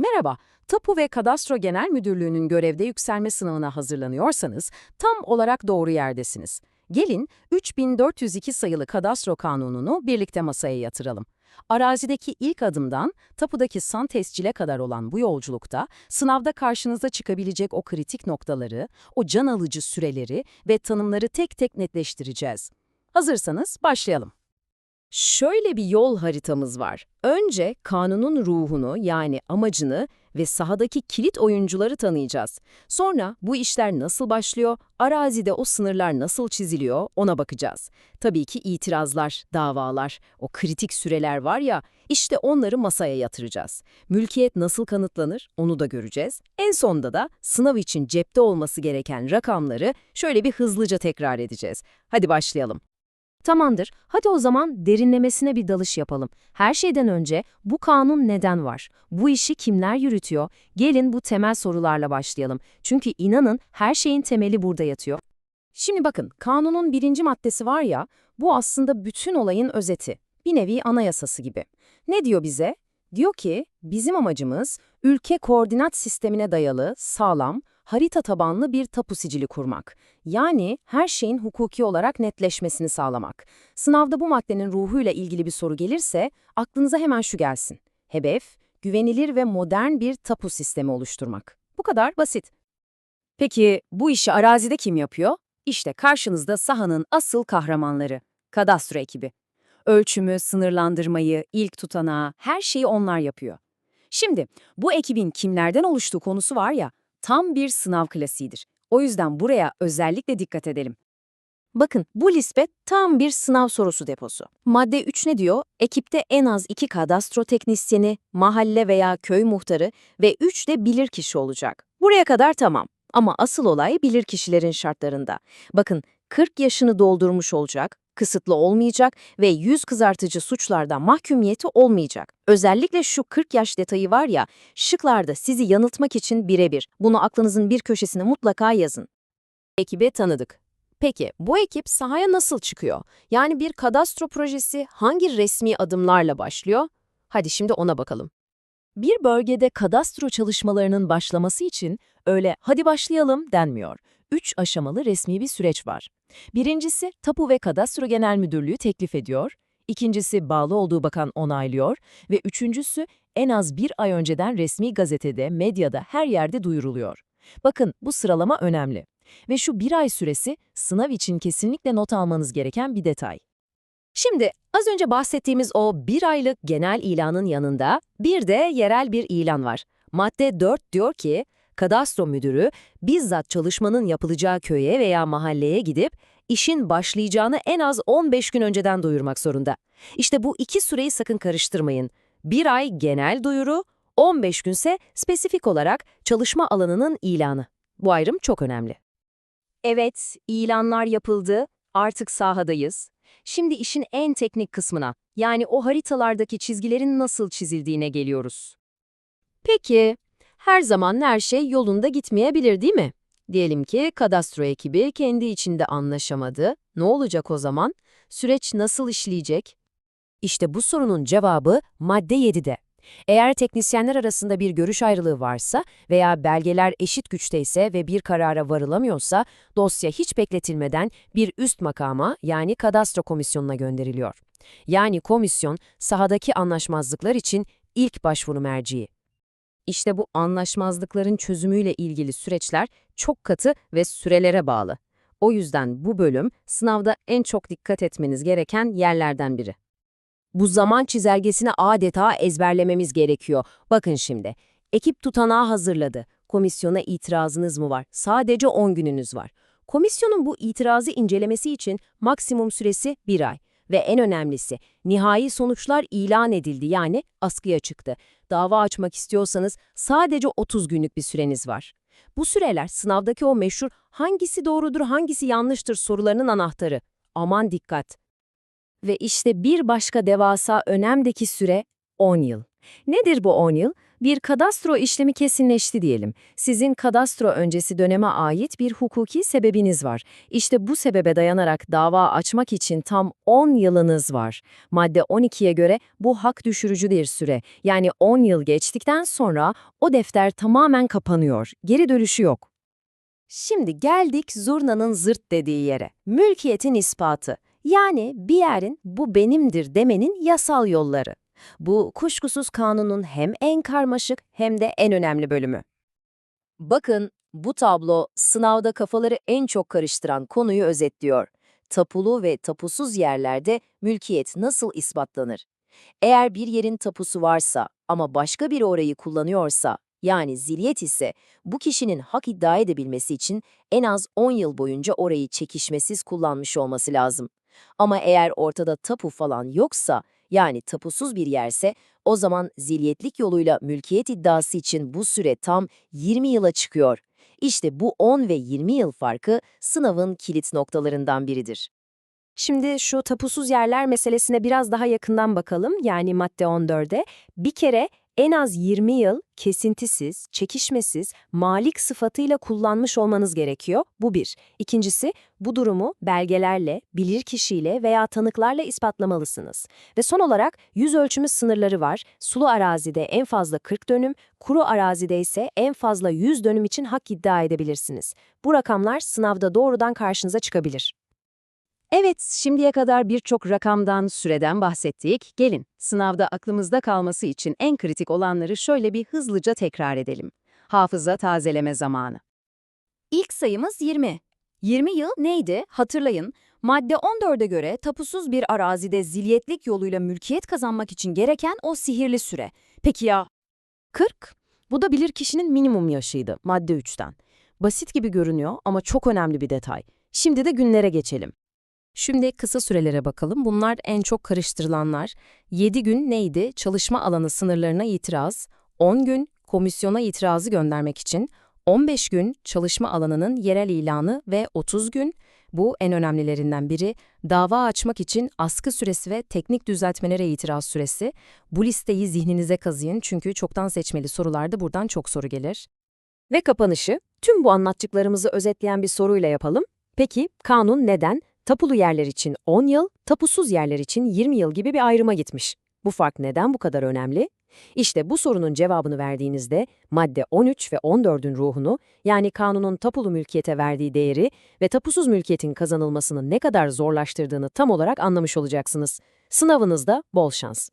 Merhaba, Tapu ve Kadastro Genel Müdürlüğü'nün görevde yükselme sınavına hazırlanıyorsanız tam olarak doğru yerdesiniz. Gelin 3402 sayılı Kadastro Kanunu'nu birlikte masaya yatıralım. Arazideki ilk adımdan tapudaki san tescile kadar olan bu yolculukta sınavda karşınıza çıkabilecek o kritik noktaları, o can alıcı süreleri ve tanımları tek tek netleştireceğiz. Hazırsanız başlayalım. Şöyle bir yol haritamız var. Önce kanunun ruhunu yani amacını ve sahadaki kilit oyuncuları tanıyacağız. Sonra bu işler nasıl başlıyor, arazide o sınırlar nasıl çiziliyor ona bakacağız. Tabii ki itirazlar, davalar, o kritik süreler var ya işte onları masaya yatıracağız. Mülkiyet nasıl kanıtlanır onu da göreceğiz. En sonda da sınav için cepte olması gereken rakamları şöyle bir hızlıca tekrar edeceğiz. Hadi başlayalım. Tamamdır. Hadi o zaman derinlemesine bir dalış yapalım. Her şeyden önce bu kanun neden var? Bu işi kimler yürütüyor? Gelin bu temel sorularla başlayalım. Çünkü inanın her şeyin temeli burada yatıyor. Şimdi bakın, kanunun birinci maddesi var ya, bu aslında bütün olayın özeti. Bir nevi anayasası gibi. Ne diyor bize? Diyor ki, bizim amacımız ülke koordinat sistemine dayalı, sağlam, harita tabanlı bir tapu sicili kurmak. Yani her şeyin hukuki olarak netleşmesini sağlamak. Sınavda bu maddenin ruhuyla ilgili bir soru gelirse aklınıza hemen şu gelsin. Hedef, güvenilir ve modern bir tapu sistemi oluşturmak. Bu kadar basit. Peki bu işi arazide kim yapıyor? İşte karşınızda sahanın asıl kahramanları, kadastro ekibi. Ölçümü, sınırlandırmayı, ilk tutanağı, her şeyi onlar yapıyor. Şimdi bu ekibin kimlerden oluştuğu konusu var ya, tam bir sınav klasiğidir. O yüzden buraya özellikle dikkat edelim. Bakın bu liste tam bir sınav sorusu deposu. Madde 3 ne diyor? Ekipte en az 2 kadastro teknisyeni, mahalle veya köy muhtarı ve 3 de bilirkişi olacak. Buraya kadar tamam. Ama asıl olay bilirkişilerin şartlarında. Bakın 40 yaşını doldurmuş olacak, kısıtlı olmayacak ve yüz kızartıcı suçlardan mahkumiyeti olmayacak. Özellikle şu 40 yaş detayı var ya, şıklarda sizi yanıltmak için birebir. Bunu aklınızın bir köşesine mutlaka yazın. Ekibi tanıdık. Peki bu ekip sahaya nasıl çıkıyor? Yani bir kadastro projesi hangi resmi adımlarla başlıyor? Hadi şimdi ona bakalım. Bir bölgede kadastro çalışmalarının başlaması için öyle hadi başlayalım denmiyor. Üç aşamalı resmi bir süreç var. Birincisi Tapu ve Kadastro Genel Müdürlüğü teklif ediyor, ikincisi bağlı olduğu bakan onaylıyor ve üçüncüsü en az bir ay önceden resmi gazetede, medyada her yerde duyuruluyor. Bakın bu sıralama önemli. Ve şu bir ay süresi sınav için kesinlikle not almanız gereken bir detay. Şimdi az önce bahsettiğimiz o bir aylık genel ilanın yanında bir de yerel bir ilan var. Madde 4 diyor ki, kadastro müdürü bizzat çalışmanın yapılacağı köye veya mahalleye gidip işin başlayacağını en az 15 gün önceden duyurmak zorunda. İşte bu iki süreyi sakın karıştırmayın. Bir ay genel duyuru, 15 günse spesifik olarak çalışma alanının ilanı. Bu ayrım çok önemli. Evet, ilanlar yapıldı, artık sahadayız. Şimdi işin en teknik kısmına, yani o haritalardaki çizgilerin nasıl çizildiğine geliyoruz. Peki, her zaman her şey yolunda gitmeyebilir değil mi? Diyelim ki kadastro ekibi kendi içinde anlaşamadı. Ne olacak o zaman? Süreç nasıl işleyecek? İşte bu sorunun cevabı madde 7'de. Eğer teknisyenler arasında bir görüş ayrılığı varsa veya belgeler eşit güçteyse ve bir karara varılamıyorsa dosya hiç bekletilmeden bir üst makama yani kadastro komisyonuna gönderiliyor. Yani komisyon sahadaki anlaşmazlıklar için ilk başvuru merciği. İşte bu anlaşmazlıkların çözümüyle ilgili süreçler çok katı ve sürelere bağlı. O yüzden bu bölüm sınavda en çok dikkat etmeniz gereken yerlerden biri. Bu zaman çizelgesini adeta ezberlememiz gerekiyor. Bakın şimdi, ekip tutanağı hazırladı. Komisyona itirazınız mı var? Sadece 10 gününüz var. Komisyonun bu itirazı incelemesi için maksimum süresi 1 ay. Ve en önemlisi, nihai sonuçlar ilan edildi yani askıya çıktı. Dava açmak istiyorsanız sadece 30 günlük bir süreniz var. Bu süreler sınavdaki o meşhur hangisi doğrudur hangisi yanlıştır sorularının anahtarı. Aman dikkat! Ve işte bir başka devasa önemdeki süre 10 yıl. Nedir bu 10 yıl? Bir kadastro işlemi kesinleşti diyelim. Sizin kadastro öncesi döneme ait bir hukuki sebebiniz var. İşte bu sebebe dayanarak dava açmak için tam 10 yılınız var. Madde 12'ye göre bu hak düşürücü bir süre. Yani 10 yıl geçtikten sonra o defter tamamen kapanıyor. Geri dönüşü yok. Şimdi geldik zurnanın zırt dediği yere. Mülkiyetin ispatı. Yani bir yerin bu benimdir demenin yasal yolları. Bu kuşkusuz kanunun hem en karmaşık hem de en önemli bölümü. Bakın bu tablo sınavda kafaları en çok karıştıran konuyu özetliyor. Tapulu ve tapusuz yerlerde mülkiyet nasıl ispatlanır? Eğer bir yerin tapusu varsa ama başka biri orayı kullanıyorsa, yani zilyet ise bu kişinin hak iddia edebilmesi için en az 10 yıl boyunca orayı çekişmesiz kullanmış olması lazım. Ama eğer ortada tapu falan yoksa, yani tapusuz bir yerse, o zaman zilyetlik yoluyla mülkiyet iddiası için bu süre tam 20 yıla çıkıyor. İşte bu 10 ve 20 yıl farkı sınavın kilit noktalarından biridir. Şimdi şu tapusuz yerler meselesine biraz daha yakından bakalım. Yani madde 14'e. Bir kere en az 20 yıl kesintisiz, çekişmesiz, malik sıfatıyla kullanmış olmanız gerekiyor. Bu bir. İkincisi, bu durumu belgelerle, bilirkişiyle veya tanıklarla ispatlamalısınız. Ve son olarak yüz ölçümü sınırları var. Sulu arazide en fazla 40 dönüm, kuru arazide ise en fazla 100 dönüm için hak iddia edebilirsiniz. Bu rakamlar sınavda doğrudan karşınıza çıkabilir. Evet, şimdiye kadar birçok rakamdan, süreden bahsettik. Gelin, sınavda aklımızda kalması için en kritik olanları şöyle bir hızlıca tekrar edelim. Hafıza tazeleme zamanı. İlk sayımız 20. 20 yıl neydi? Hatırlayın. Madde 14'e göre tapusuz bir arazide zilyetlik yoluyla mülkiyet kazanmak için gereken o sihirli süre. Peki ya 40. Bu da bilirkişinin minimum yaşıydı, madde 3'ten. Basit gibi görünüyor ama çok önemli bir detay. Şimdi de günlere geçelim. Şimdi kısa sürelere bakalım. Bunlar en çok karıştırılanlar. 7 gün neydi? Çalışma alanı sınırlarına itiraz. 10 gün komisyona itirazı göndermek için. 15 gün çalışma alanının yerel ilanı ve 30 gün, bu en önemlilerinden biri, dava açmak için askı süresi ve teknik düzeltmelere itiraz süresi. Bu listeyi zihninize kazıyın çünkü çoktan seçmeli sorularda buradan çok soru gelir. Ve kapanışı, tüm bu anlattıklarımızı özetleyen bir soruyla yapalım. Peki, kanun neden tapulu yerler için 10 yıl, tapusuz yerler için 20 yıl gibi bir ayrıma gitmiş? Bu fark neden bu kadar önemli? İşte bu sorunun cevabını verdiğinizde madde 13 ve 14'ün ruhunu, yani kanunun tapulu mülkiyete verdiği değeri ve tapusuz mülkiyetin kazanılmasını ne kadar zorlaştırdığını tam olarak anlamış olacaksınız. Sınavınızda bol şans.